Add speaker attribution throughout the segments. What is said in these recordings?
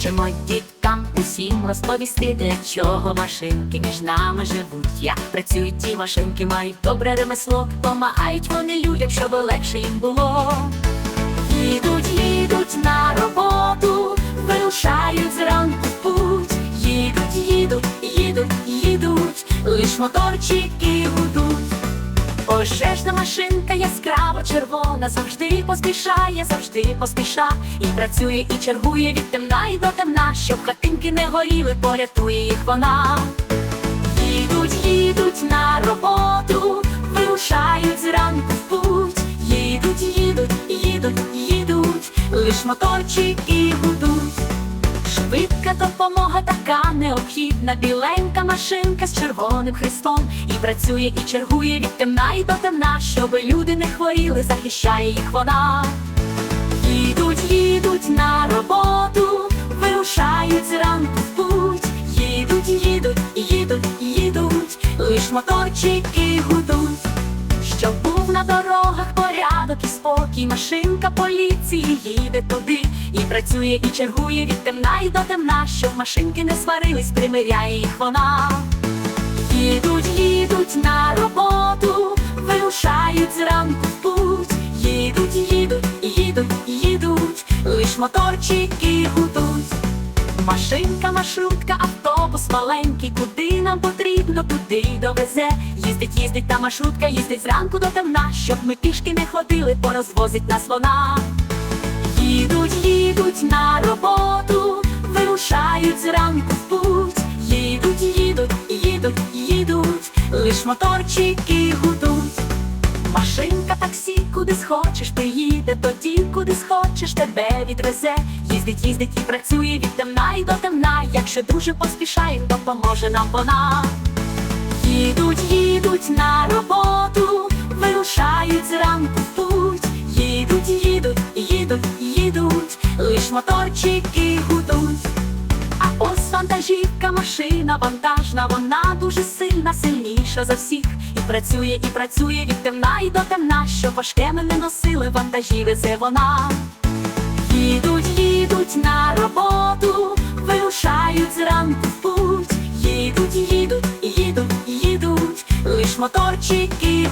Speaker 1: Хочемо діткам усім розповісти, для чого машинки між нами живуть. Як працюють ті машинки, мають добре ремесло, помагають вони людям, щоб легше їм було. Їдуть, їдуть на роботу, вирушають зранку в путь. Їдуть, їдуть, їдуть, їдуть, лиш моторчики гудуть. Пожежна машинка яскраво червона, завжди поспішає, завжди поспіша. І працює, і чергує від темна і до темна, щоб хатинки не горіли, порятує їх вона. Їдуть, їдуть на роботу, вирушають зранку в путь. Їдуть, їдуть, їдуть, їдуть, лиш моторчики гудуть. Швидка допомога така необхідна, біленька машинка з червоним хрестом І працює, і чергує від темна і до темна, щоб люди не хворіли, захищає їх вона. Їдуть, їдуть на роботу, вирушають зранку в путь. Їдуть, їдуть, їдуть, їдуть, лиш моторчики гудуть. Щоб був на дорогах порядок і спокій, машинка поліції їде туди і працює, і чергує від темна і до темна, щоб машинки не сварились, примиряє їх вона. Їдуть, їдуть на роботу, вирушають зранку в путь. Їдуть, їдуть, їдуть, їдуть, лиш моторчики гудуть. Машинка, маршрутка, автобус маленький, куди нам потрібно, туди довезе. Їздить, їздить та маршрутка, їздить зранку до темна, щоб ми пішки не ходили, порозвозить нас вона. Їдуть, їдуть на роботу, вирушають зранку в путь. Їдуть, їдуть, їдуть, їдуть, лиш моторчики гудуть. Машинка таксі, куди схочеш, приїде тоді, куди схочеш, тебе відвезе. Їздить, їздить і працює від темна і до темна. Якщо дуже поспішає, допоможе нам вона. Їдуть, їдуть на роботу, вирушають зранку в путь. Їдуть, їдуть, їдуть, їдуть, лиш моторчики вантажівка, машина вантажна, вона дуже сильна, сильніша за всіх. І працює, і працює від темна і до темна, щоб важке ми не носили, вантажі везе вона. Їдуть, їдуть на роботу, вирушають зранку в путь. Їдуть, їдуть, їдуть, їдуть, лиш моторчики.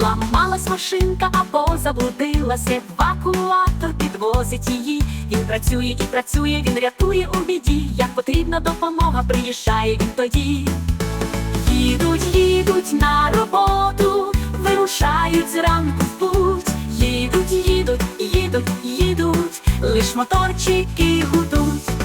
Speaker 1: Зламалась машинка або заблудилася, евакуатор підвозить її. Він працює і працює, він рятує у біді. Як потрібна допомога, приїжджає він тоді. Їдуть, їдуть на роботу, вирушають зранку в путь. Їдуть, їдуть, їдуть, їдуть, лиш моторчики гудуть.